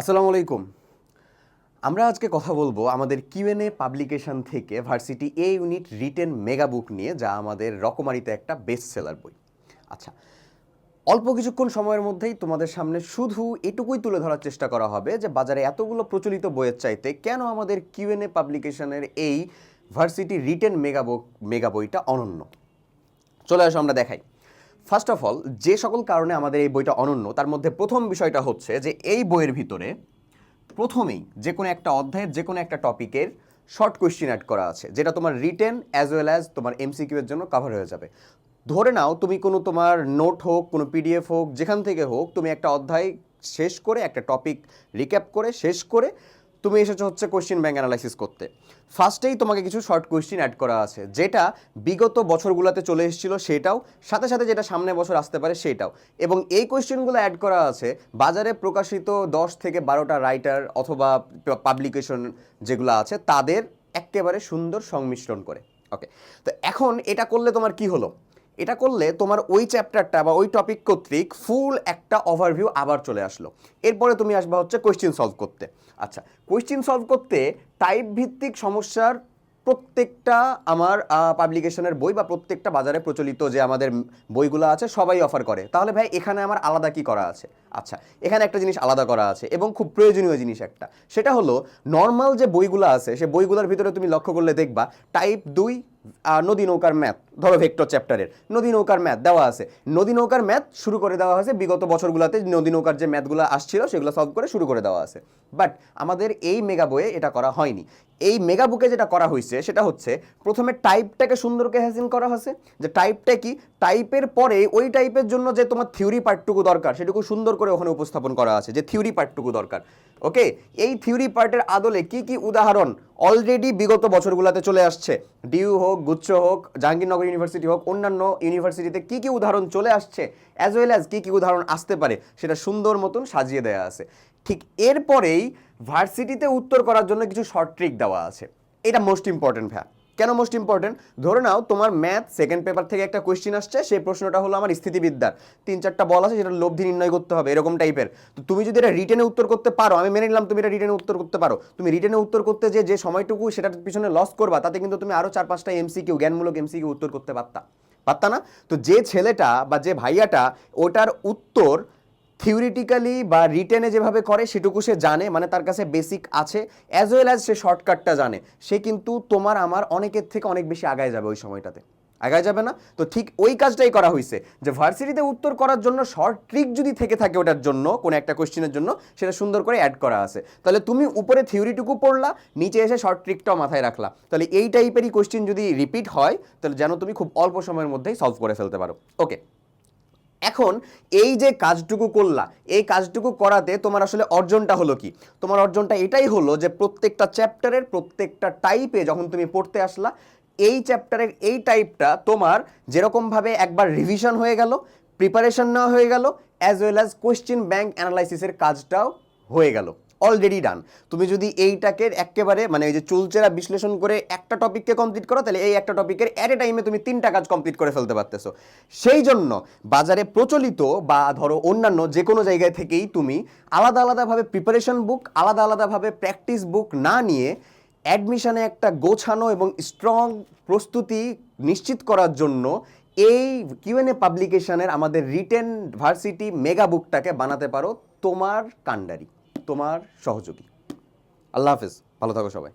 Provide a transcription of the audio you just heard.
আসসালামু আলাইকুম। আমরা আজকে কথা বলব আমাদের কিউএনএ পাবলিকেশন থেকে varsity A unit written mega book নিয়ে, যা আমাদের রকমারিতে একটা বেস্ট সেলার বই। আচ্ছা অল্প কিছুক্ষণ সময়ের মধ্যেই তোমাদের সামনে শুধু এটুকুই তুলে ধরার চেষ্টা করা হবে যে বাজারে এতগুলো প্রচলিত বইয়ের চাইতে কেন আমাদের কিউএনএ পাবলিকেশনের এই varsity written mega book mega বইটা অনন্য। চলে আসো, আমরা দেখাই। ফার্স্ট অফ অল যে সকল কারণে আমাদের এই বইটা অনন্য, তার মধ্যে প্রথম বিষয়টা হচ্ছে যে এই বইয়ের ভিতরে প্রথমেই যে কোনো একটা অধ্যায়ের যে কোনো একটা টপিকের শর্ট কোয়েশ্চেন অ্যাড করা আছে, যেটা তোমার রিটেন অ্যাজ ওয়েল অ্যাজ তোমার এমসিকিউ এর জন্য কভার হয়ে যাবে। ধরে নাও তুমি কোনো তোমার নোট হোক, কোনো পিডিএফ হোক, যেখান থেকে হোক, তুমি একটা অধ্যায় শেষ করে, একটা টপিক রিক্যাপ করে, শেষ করে তুমি এসেছ হচ্ছে কোয়েশ্চেন ব্যাংক অ্যানালাইসিস করতে। ফার্স্টেই তোমাকে কিছু শর্ট কোয়েশ্চেন অ্যাড করা আছে, যেটা বিগত বছরগুলোতে চলে এসেছিল সেটাও, সাথে সাথে যেটা সামনে বছর আসতে পারে সেটাও। এবং এই কোয়েশ্চেনগুলো অ্যাড করা আছে, বাজারে প্রকাশিত দশ থেকে বারোটা রাইটার অথবা পাবলিকেশন যেগুলো আছে, তাদের একেবারে সুন্দর সংমিশ্রণ করে। ওকে তো এখন এটা করলে তোমার কি হলো? এটা করলে তোমার ওই চ্যাপ্টারটা বা ওই টপিক কর্তৃক ফুল একটা ওভারভিউ আবার চলে আসলো। এরপরে তুমি আসবা হচ্ছে কোয়েশ্চেন সলভ করতে। আচ্ছা কোয়েশ্চেন সলভ করতে টাইপ ভিত্তিক সমস্যার প্রত্যেকটা আমার পাবলিকেশনের বই বা প্রত্যেকটা বাজারে প্রচলিত যে আমাদের বইগুলো আছে, সবাই অফার করে। তাহলে ভাই, এখানে আমার আলাদা কি করা আছে? আচ্ছা এখানে একটা জিনিস আলাদা করা আছে এবং খুব প্রয়োজনীয় জিনিস একটা। সেটা হলো নর্মাল যে বইগুলো আছে, সে বইগুলোর ভিতরে তুমি লক্ষ্য করলে দেখবা টাইপ দুই নদী নৌকার ম্যাথ, ধরো ভেক্টর চ্যাপ্টারের নদী নৌকার ম্যাথ দেওয়া আছে। নদী নৌকার ম্যাথ শুরু করে দেওয়া হয়েছে বিগত বছরগুলোতে। নদী নৌকার যে ম্যাথগুলো আসছিল সেগুলো সলভ করে শুরু করে দেওয়া আছে। বাট আমাদের এই মেগা বইয়ে এটা করা হয়নি। এই মেগা বুকে যেটা করা হয়েছে সেটা হচ্ছে, প্রথমে টাইপটাকে সুন্দরকে হ্যাসিন করা হয়েছে। যে টাইপটা কি? টাইপের পরে ওই টাইপের জন্য যে তোমার থিওরি পার্টটুকু দরকার, সেটুকু সুন্দর করে ওখানে উপস্থাপন করা আছে যে থিওরি পার্টটুকু দরকার। ওকে এই থিওরি পার্টের আদলে কি কি উদাহরণ অলরেডি বিগত বছরগুলোতে চলে আসছে? ডিউ হোক, গুচ্ছ হোক, জাহাঙ্গীরনগর ইউনিভার্সিটি হোক, অন্যান্য ইউনিভার্সিটিতে কি কি উদাহরণ চলে আসছে? অ্যাজ ওয়েল অ্যাজ কী কী উদাহরণ আসতে পারে, সেটা সুন্দর মতন সাজিয়ে দেওয়া আছে। ঠিক এরপরেই ভার্সিটিতে উত্তর করার জন্য কিছু শর্ট ট্রিক দেওয়া আছে। এটা মোস্ট ইম্পর্টেন্ট ভ্যা কেন মোস্ট ইম্পর্টেন্ট ধরে নাও তোমার ম্যাথ সেকেন্ড পেপার থেকে একটা কোয়েশ্চেন আসছে, সেই প্রশ্নটা হলো আমার স্থিতিবিদ্যার। তিন চারটা বল আছে সেটা লব্ধি নির্ণয় করতে হবে, এরকম টাইপের তো তুমি যদি এটা রিটেনে উত্তর করতে পারো, আমি মেনে নিলাম তুমি এটা রিটেনে উত্তর করতে পারো। তুমি রিটেনে উত্তর করতে যে যে সময়টুকু সেটার পিছনে লস করবা, তাতে কিন্তু তুমি আরও চার পাঁচটা এমসি এমসিকিউ জ্ঞানমূলক এমসিকিউ উত্তর করতে পারতা। পারতা না? তো যে ছেলেটা বা যে ভাইয়াটা, ওটার উত্তর থিওরিটিক্যালি বা রিটেনে যেভাবে করে, সেটুকু সে জানে মানে তার কাছে বেসিক আছে অ্যাজ ওয়েল অ্যাজ সে শর্টকাটটা জানে। সে কিন্তু তোমার, আমার অনেকের থেকে অনেক বেশি আগায় যাবে ওই সময়টাতে। আগায় যাবে না? তো ঠিক ওই কাজটাই করা হয়েছে যে ভার্সিটিতে উত্তর করার জন্য শর্ট ট্রিক যদি থেকে থাকে ওটার জন্য, কোনো একটা কোশ্চেনের জন্য, সেটা সুন্দর করে অ্যাড করা আছে। তাহলে তুমি উপরে থিওরিটুকু পড়লা, নিচে এসে শর্ট ট্রিকটাও মাথায় রাখলা। তাহলে এই টাইপেরই কোশ্চেন যদি রিপিট হয়, তাহলে যেন তুমি খুব অল্প সময়ের মধ্যেই সলভ করে ফেলতে পারো। ওকে এখন এই যে কাজটুকু করলা, এই কাজটুকু করাতে তোমার আসলে অর্জনটা হলো কি? তোমার অর্জনটা এটাই হলো যে প্রত্যেকটা চ্যাপ্টারের প্রত্যেকটা টাইপে যখন তুমি পড়তে আসলা, এই চ্যাপ্টারের এই টাইপটা তোমার যেরকমভাবে একবার রিভিশন হয়ে গেল প্রিপারেশন নেওয়া হয়ে গেল as well as question bank অ্যানালাইসিসের কাজটাও হয়ে গেল। অলরেডি ডান তুমি যদি এইটাকে একেবারে মানে এই যে চুলচেরা বিশ্লেষণ করে একটা টপিককে কমপ্লিট করো, তাহলে এই একটা টপিকের অ্যাট এ টাইমে তুমি তিনটা কাজ কমপ্লিট করে ফেলতে পারতেছো। সেই জন্য বাজারে প্রচলিত বা ধরো অন্যান্য যে কোনো জায়গায় থেকেই তুমি আলাদা আলাদাভাবে প্রিপারেশন বুক আলাদা আলাদাভাবে প্র্যাকটিস বুক না নিয়ে অ্যাডমিশনে একটা গোছানো এবং স্ট্রং প্রস্তুতি নিশ্চিত করার জন্য এই কিউএনএ পাবলিকেশনের আমাদের রিটেন ভার্সিটি মেগা বুকটাকে বানাতে পারো তোমার কাণ্ডারি। তোমার সহযোগী। আল্লাহ হাফেজ ভালো থাকো সবাই।